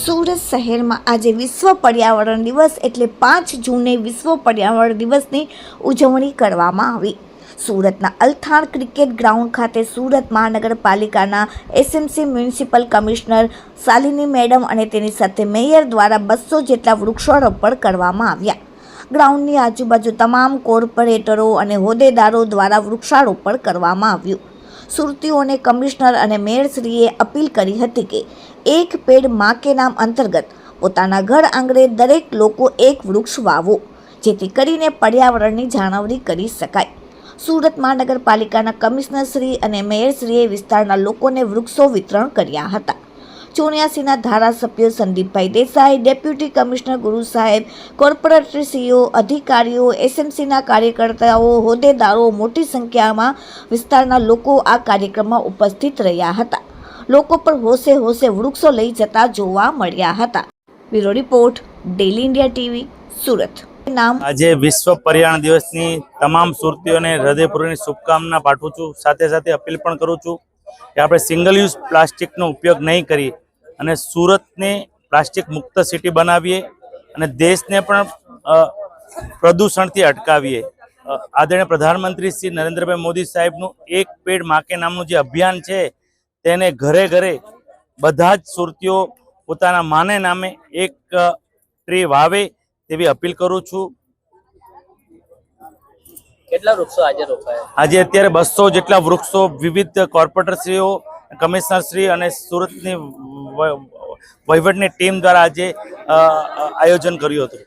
સુરત શહેરમાં આજે વિશ્વ પર્યાવરણ દિવસ એટલે પાંચ જૂને વિશ્વ પર્યાવરણ દિવસની ઉજવણી કરવામાં આવી. સુરતના અલથાણ ક્રિકેટ ગ્રાઉન્ડ ખાતે સુરત મહાનગરપાલિકાના SMC municipal commissioner Shalini madam અને તેની સાથે મેયર દ્વારા બસો જેટલા વૃક્ષારોપણ કરવામાં આવ્યા. ગ્રાઉન્ડની આજુબાજુ તમામ કોર્પોરેટરો અને હોદ્દેદારો દ્વારા વૃક્ષારોપણ કરવામાં આવ્યું. સુરતીઓને કમિશનર અને મેયરશ્રીએ અપીલ કરી હતી કે એક પેડમાં કે નામ અંતર્ગત પોતાના ઘર આંગણે દરેક લોકો એક વૃક્ષ વાવો, જેથી કરીને પર્યાવરણની જાળવણી કરી શકાય. સુરત મહાનગરપાલિકાના કમિશનરશ્રી અને મેયરશ્રીએ વિસ્તારના લોકોને વૃક્ષો વિતરણ કર્યા હતા. ચોર્યાસીના ધારાસભ્ય સંદીપભાઈ દેસાઈ, ડેપ્યુટી કમિશનર ગુરુ સાહેબ કોર્પોરેટરશ્રીઓ અધિકારીઓ, એસએમસીના કાર્યકર્તાઓ, હોદ્દેદારો મોટી સંખ્યામાં વિસ્તારના લોકો આ કાર્યક્રમમાં ઉપસ્થિત રહ્યા હતા. લોકો પર હોશે હોશે વૃક્ષો લઈ જતા જોવા મળ્યા હતા. Bureau report daily India TV, Surat. આજે વિશ્વ પર્યાવરણ દિવસની તમામ સુરતીઓને હૃદયપૂર્વકની શુભકામના પાઠવું છું. સાથે સાથે અપીલ પણ કરું છું કે આપણે સિંગલ યુઝ પ્લાસ્ટિકનો ઉપયોગ નહીં કરી અને સુરતને પ્લાસ્ટિક મુક્ત સિટી બનાવીએ અને દેશને પણ પ્રદૂષણથી અટકાવીએ. આદરણીય પ્રધાનમંત્રી શ્રી નરેન્દ્રભાઈ મોદી સાહેબનું એક પેડ માકે નામનું જે અભિયાન છે તેને ઘરે ઘરે બધા જ સુરતીઓ પોતાના માને નામે એક ટ્રી વાવે તેવી અપીલ કરું છું. કેટલા વૃક્ષો આજે રોપાયા? આજે અત્યારે બસો જેટલા વૃક્ષો વિવિધ કોર્પોરેટરશ્રીઓ કમિશનરશ્રી અને સુરતની વહીવટની ટીમ દ્વારા આજે આયોજન કર્યું હતું.